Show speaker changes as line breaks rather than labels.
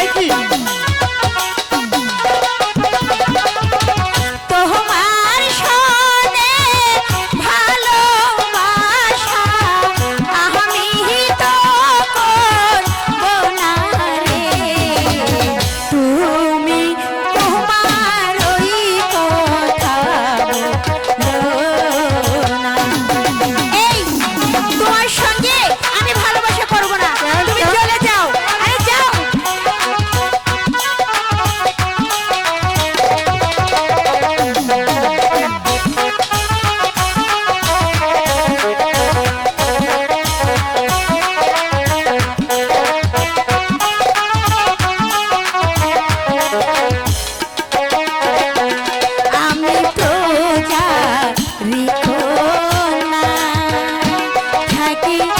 হয় কি
Thank you.